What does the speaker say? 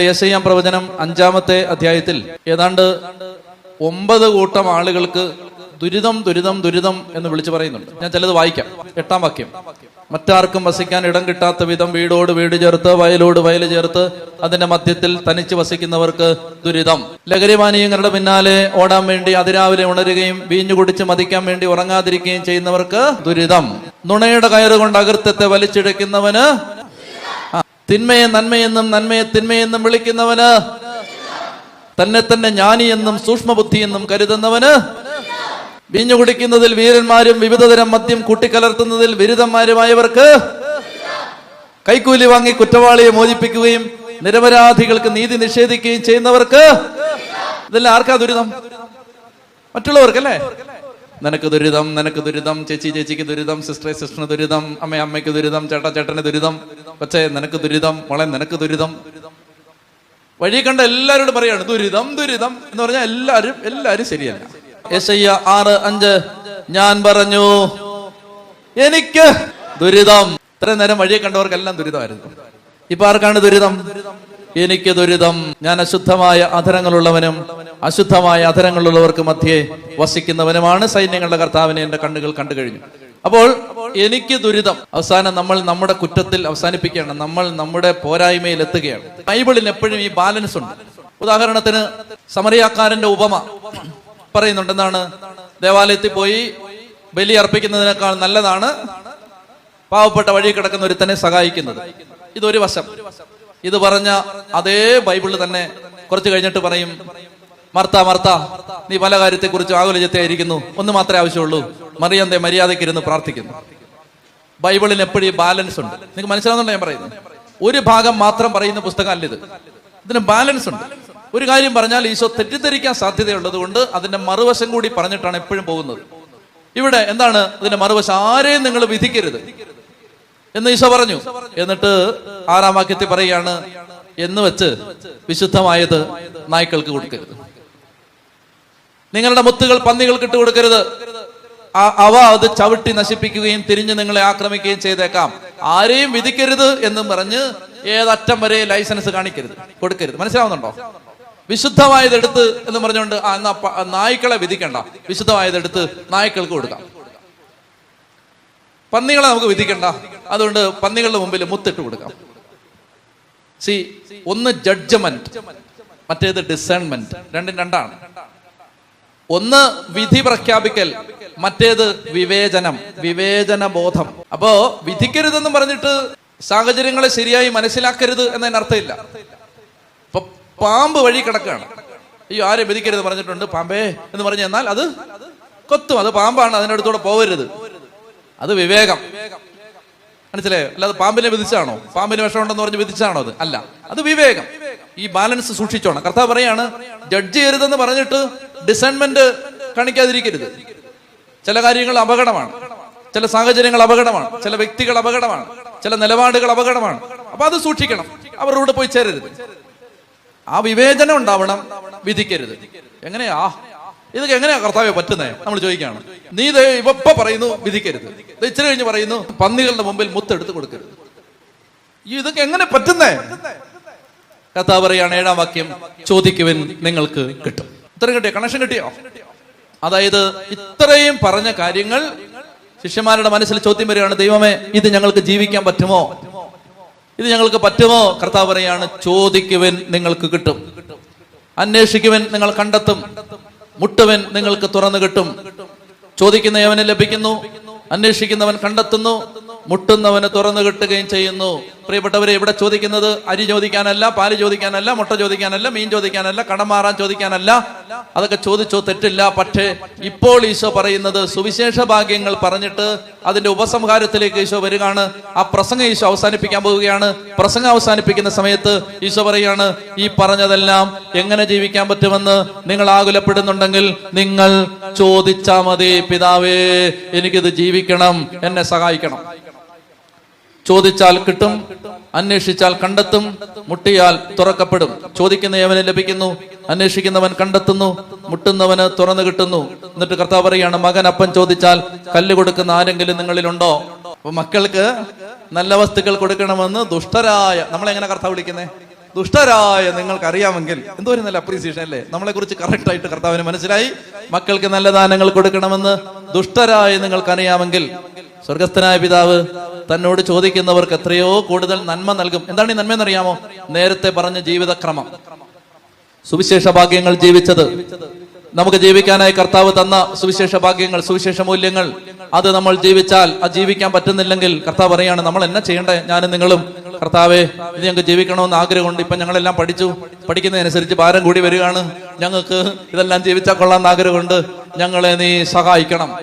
യേശയ്യാം പ്രവചനം അഞ്ചാമത്തെ അധ്യായത്തിൽ ഏതാണ്ട് ഒമ്പത് കൂട്ടം ആളുകൾക്ക് ദുരിതം ദുരിതം ദുരിതം എന്ന് വിളിച്ചു പറയുന്നുണ്ട്. ഞാൻ ചിലത് വായിക്കാം. എട്ടാം വാക്യം. മറ്റാർക്കും വസിക്കാൻ ഇടം കിട്ടാത്ത വിധം വീടോട് വീട് ചേർത്ത് വയലോട് വയൽ ചേർത്ത് അതിന്റെ മധ്യത്തിൽ തനിച്ച് വസിക്കുന്നവർക്ക് ദുരിതം. ലഹരിപാനീയങ്ങളുടെ പിന്നാലെ ഓടാൻ വേണ്ടി അതിരാവിലെ ഉണരുകയും വീഞ്ഞു കുടിച്ച് മതിക്കാൻ വേണ്ടി ഉറങ്ങാതിരിക്കുകയും ചെയ്യുന്നവർക്ക് ദുരിതം. നുണയുടെ കയറുകൊണ്ട് അകൃത്യത്തെ വലിച്ചിഴക്കുന്നവന് ആ, തിന്മയെ നന്മയെന്നും നന്മയെ തിന്മയെന്നും വിളിക്കുന്നവന്. തന്നെ തന്നെ ജ്ഞാനിയെന്നും സൂക്ഷ്മബുദ്ധിയെന്നും കരുതുന്നവന്. വീഞ്ഞു കുടിക്കുന്നതിൽ വീരന്മാരും വിവിധതരം മദ്യം കൂട്ടിക്കലർത്തുന്നതിൽ ബിരുദന്മാരുമായവർക്ക് കൈക്കൂലി വാങ്ങി കുറ്റവാളിയെ മോചിപ്പിക്കുകയും നിരപരാധികൾക്ക് നീതി നിഷേധിക്കുകയും ചെയ്യുന്നവർക്ക്. ഇതെല്ലാം ആർക്കാ ദുരിതം? മറ്റുള്ളവർക്കല്ലേ? നിനക്ക് ദുരിതം നിനക്ക് ദുരിതം ചേച്ചി ചേച്ചിക്ക് ദുരിതം സിസ്റ്റർ സിസ്റ്ററിന് ദുരിതം അമ്മ അമ്മയ്ക്ക് ദുരിതം ചേട്ടാ ചേട്ടന് ദുരിതം. കൊച്ചേ നിനക്ക് ദുരിതം മോളെ നിനക്ക് ദുരിതം വഴി കണ്ട എല്ലാവരോടും പറയാണ് ദുരിതം ദുരിതം എന്ന് പറഞ്ഞാൽ എല്ലാവരും എല്ലാവരും ശരിയല്ല. യശയ്യ ആറ് അഞ്ച്. ഞാൻ പറഞ്ഞു എനിക്ക് ദുരിതം. ഇത്രയും നേരം വഴിയെ കണ്ടവർക്കെല്ലാം ദുരിതമായിരുന്നു. ഇപ്പൊ ആർക്കാണ് ദുരിതം? എനിക്ക് ദുരിതം. ഞാൻ അശുദ്ധമായ അധരങ്ങളുള്ളവനും അശുദ്ധമായ അധരങ്ങളുള്ളവർക്ക് മധ്യേ വസിക്കുന്നവനുമാണ് സൈന്യങ്ങളുടെ കർത്താവിനെ എന്റെ കണ്ണുകൾ കണ്ടു കഴിഞ്ഞു. അപ്പോൾ എനിക്ക് ദുരിതം. അവസാനം നമ്മൾ നമ്മുടെ കുറ്റത്തിൽ അവസാനിപ്പിക്കുകയാണ്. നമ്മൾ നമ്മുടെ പോരായ്മയിൽ എത്തുകയാണ്. ബൈബിളിൽ എപ്പോഴും ഈ ബാലൻസ് ഉണ്ട്. ഉദാഹരണത്തിന് സമറിയാക്കാരന്റെ ഉപമ പറയുന്നുണ്ട് എന്താണ് ദേവാലയത്തിൽ പോയി ബലി അർപ്പിക്കുന്നതിനേക്കാൾ നല്ലതാണ് പാവപ്പെട്ട വഴി കിടക്കുന്ന ഒരുത്തനെ സഹായിക്കുന്നത്. ഇതൊരു വശം. ഇത് പറഞ്ഞ അതേ ബൈബിളിൽ തന്നെ കുറച്ച് കഴിഞ്ഞിട്ട് പറയും മർത്ത മർത്ത നീ പല കാര്യത്തെക്കുറിച്ച് ആകുലജത്തെയായിരിക്കുന്നു ഒന്ന് മാത്രമേ ആവശ്യമുള്ളൂ. മറിയന്തേ മര്യാദയ്ക്ക് ഇരുന്ന് പ്രാർത്ഥിക്കുന്നു. ബൈബിളിൽ എപ്പോഴും ബാലൻസ് ഉണ്ട്. നിങ്ങൾക്ക് മനസ്സിലാവുന്നുണ്ട് ഞാൻ പറയുന്നത്? ഒരു ഭാഗം മാത്രം പറയുന്ന പുസ്തകമല്ല ഇത്. ഇതിന് ബാലൻസ് ഉണ്ട്. ഒരു കാര്യം പറഞ്ഞാൽ ഈശോ തെറ്റിദ്ധരിക്കാൻ സാധ്യതയുള്ളത് കൊണ്ട് അതിന്റെ മറുവശം കൂടി പറഞ്ഞിട്ടാണ് എപ്പോഴും പോകുന്നത്. ഇവിടെ എന്താണ്? ഇതിന്റെ മറുവശം ആരെയും നിങ്ങൾ വിധിക്കരുത്. എന്ന് ഈശോ പറഞ്ഞു. എന്നിട്ട് ആറാം വാക്യത്തിൽ പറയുകയാണ് എന്ന് വെച്ച് വിശുദ്ധമായത് നായ്ക്കൾക്ക് കൊടുക്കരുത്. നിങ്ങളുടെ മുത്തുകൾ പന്നികൾക്ക് ഇട്ട് കൊടുക്കരുത്. അവ അത് ചവിട്ടി നശിപ്പിക്കുകയും തിരിഞ്ഞ് നിങ്ങളെ ആക്രമിക്കുകയും ചെയ്തേക്കാം. ആരെയും വിധിക്കരുത് എന്ന് പറഞ്ഞ് ഏതറ്റം വരെ ലൈസൻസ് കാണിക്കരുത് കൊടുക്കരുത്. മനസ്സിലാവുന്നുണ്ടോ? വിശുദ്ധമായത് എടുത്ത് എന്ന് പറഞ്ഞുകൊണ്ട് ആ, എന്നാ നായ്ക്കളെ വിധിക്കണ്ട. വിശുദ്ധമായത് എടുത്ത് നായ്ക്കൾക്ക് കൊടുക്കാം. പന്നികളെ നമുക്ക് വിധിക്കണ്ട. അതുകൊണ്ട് പന്നികളുടെ മുമ്പിൽ മുത്തിട്ട് കൊടുക്കാം. സി ഒന്ന് ജഡ്ജ്മെന്റ് മറ്റേത് ഡിസേൺമെന്റ് രണ്ടും രണ്ടാണ്. ഒന്ന് വിധി പ്രഖ്യാപിക്കൽ മറ്റേത് വിവേചനം വിവേചന ബോധം അപ്പോ വിധിക്കരുതെന്ന് പറഞ്ഞിട്ട് സാഹചര്യങ്ങളെ ശരിയായി മനസ്സിലാക്കരുത് എന്നതിന് അർത്ഥമില്ല. ഇപ്പൊ പാമ്പ് വഴി കിടക്കുകയാണ് അയ്യോ ആരെ വിധിക്കരുത് പറഞ്ഞിട്ടുണ്ട്? പാമ്പേ എന്ന് പറഞ്ഞു എന്നാൽ അത് കൊത്തും. അത് പാമ്പാണ് അതിനടുത്തൂടെ പോവരുത്. അത് വിവേകം. മനസ്സിലായോ? അല്ലാതെ പാമ്പിനെ വിധിച്ചാണോ? പാമ്പിന് വിഷമുണ്ടെന്ന് പറഞ്ഞ് വിധിച്ചാണോ അത്? അല്ല. അത് വിവേകം. ഈ ബാലൻസ് സൂക്ഷിച്ചോണം. കർത്താവ് പറയാണ് ജഡ്ജ് ചെയ്യരുതെന്ന് പറഞ്ഞിട്ട് ഡിസൈൻമെന്റ് കാണിക്കാതിരിക്കരുത്. ചില കാര്യങ്ങൾ അപകടമാണ്. ചില സാഹചര്യങ്ങൾ അപകടമാണ്. ചില വ്യക്തികൾ അപകടമാണ്. ചില നിലപാടുകൾ അപകടമാണ്. അപ്പൊ അത് സൂക്ഷിക്കണം. അവരുടെ കൂടെ പോയി ചേരരുത്. ആ വിവേചനം ഉണ്ടാവണം വിധിക്കരുത്. എങ്ങനെയാ? ഇതൊക്കെ എങ്ങനെയാ കർത്താവെ പറ്റുന്നേ? നമ്മൾ ചോദിക്കുകയാണ്. നീ ഇപ്പൊ പറയുന്നു വിധിക്കരുത്. ഇച്ചിരി കഴിഞ്ഞ് പറയുന്നു പന്നികളുടെ മുമ്പിൽ മുത്തെടുത്ത് കൊടുക്കരുത്. ഇതൊക്കെ എങ്ങനെ പറ്റുന്നേ? കർത്താവ് പറയാണ് ഏഴാം വാക്യം ചോദിക്കുവൻ നിങ്ങൾക്ക് കിട്ടും. ഇത്രയും കിട്ടിയോ? കണക്ഷൻ കിട്ടിയോ? അതായത് ഇത്രയും പറഞ്ഞ കാര്യങ്ങൾ ശിഷ്യന്മാരുടെ മനസ്സിൽ ചോദ്യം വരികയാണ് ദൈവമേ ഇത് ഞങ്ങൾക്ക് ജീവിക്കാൻ പറ്റുമോ? ഇത് ഞങ്ങൾക്ക് പറ്റുമോ? കർത്താവ് പറയാണ് ചോദിക്കുവൻ നിങ്ങൾക്ക് കിട്ടും. അന്വേഷിക്കുവൻ നിങ്ങൾ കണ്ടെത്തും. മുട്ടുവൻ നിങ്ങൾക്ക് തുറന്നു കിട്ടും. ചോദിക്കുന്നവന് ലഭിക്കുന്നു അന്വേഷിക്കുന്നവൻ കണ്ടെത്തുന്നു. മുട്ടുന്നവന് തുറന്നു കിട്ടുകയും ചെയ്യുന്നു. പ്രിയപ്പെട്ടവരെ ഇവിടെ ചോദിക്കുന്നത് അരി ചോദിക്കാനല്ല പാൽ ചോദിക്കാനല്ല മുട്ട ചോദിക്കാനല്ല മീൻ ചോദിക്കാനല്ല കടം മാറാൻ ചോദിക്കാനല്ല. അതൊക്കെ ചോദിച്ചോ തെറ്റില്ല. പക്ഷേ ഇപ്പോൾ ഈശോ പറയുന്നത് സുവിശേഷ ഭാഗ്യങ്ങൾ പറഞ്ഞിട്ട് അതിന്റെ ഉപസംഹാരത്തിലേക്ക് ഈശോ വരികയാണ്. ആ പ്രസംഗം ഈശോ അവസാനിപ്പിക്കാൻ പോവുകയാണ്. പ്രസംഗം അവസാനിപ്പിക്കുന്ന സമയത്ത് ഈശോ പറയാണ് ഈ പറഞ്ഞതെല്ലാം എങ്ങനെ ജീവിക്കാൻ പറ്റുമെന്ന് നിങ്ങൾ ആകുലപ്പെടുന്നുണ്ടെങ്കിൽ നിങ്ങൾ ചോദിച്ചാ മതി പിതാവേ എനിക്കിത് ജീവിക്കണം എന്നെ സഹായിക്കണം. ചോദിച്ചാൽ കിട്ടും അന്വേഷിച്ചാൽ കണ്ടെത്തും മുട്ടിയാൽ തുറക്കപ്പെടും. ചോദിക്കുന്ന യവന് ലഭിക്കുന്നു? അന്വേഷിക്കുന്നവൻ കണ്ടെത്തുന്നു മുട്ടുന്നവന് തുറന്നു കിട്ടുന്നു. എന്നിട്ട് കർത്താവ് പറയാണ് മകൻ അപ്പൻ ചോദിച്ചാൽ കല്ല് കൊടുക്കുന്ന ആരെങ്കിലും നിങ്ങളിലുണ്ടോ? അപ്പൊ മക്കൾക്ക് നല്ല വസ്തുക്കൾ കൊടുക്കണമെന്ന് ദുഷ്ടരായ നമ്മളെങ്ങനെ കർത്താവ് വിളിക്കുന്നേ? ദുഷ്ടരായ നിങ്ങൾക്ക് അറിയാമെങ്കിൽ എന്തോ ഒരു നല്ല അപ്രീസിയേഷൻ അല്ലേ? നമ്മളെ കുറിച്ച് കറക്റ്റ് ആയിട്ട് കർത്താവിന് മനസ്സിലായി. മക്കൾക്ക് നല്ല ദാനങ്ങൾ കൊടുക്കണമെന്ന് ദുഷ്ടരായ നിങ്ങൾക്ക് അറിയാമെങ്കിൽ സ്വർഗസ്ഥനായ പിതാവ് തന്നോട് ചോദിക്കുന്നവർക്ക് എത്രയോ കൂടുതൽ നന്മ നൽകും. എന്താണ് ഈ നന്മ എന്നറിയാമോ നേരത്തെ പറഞ്ഞ ജീവിതക്രമം. സുവിശേഷ ഭാഗ്യങ്ങൾ ജീവിച്ചത്. നമുക്ക് ജീവിക്കാനായി കർത്താവ് തന്ന സുവിശേഷ ഭാഗ്യങ്ങൾ സുവിശേഷ മൂല്യങ്ങൾ അത് നമ്മൾ ജീവിച്ചാൽ ആ ജീവിക്കാൻ പറ്റുന്നില്ലെങ്കിൽ കർത്താവ് പറയാണ് നമ്മൾ എന്നെ ചെയ്യണ്ടേ? ഞാനും നിങ്ങളും. കർത്താവെ ഇത് ഞങ്ങൾക്ക് ജീവിക്കണമെന്ന് ആഗ്രഹമുണ്ട്. ഇപ്പൊ ഞങ്ങളെല്ലാം പഠിച്ചു. പഠിക്കുന്നതനുസരിച്ച് ഭാരം കൂടി വരികയാണ്. ഞങ്ങൾക്ക് ഇതെല്ലാം ജീവിച്ചാൽ കൊള്ളാമെന്ന് ആഗ്രഹമുണ്ട്. ഞങ്ങളെ നീ സഹായിക്കണം.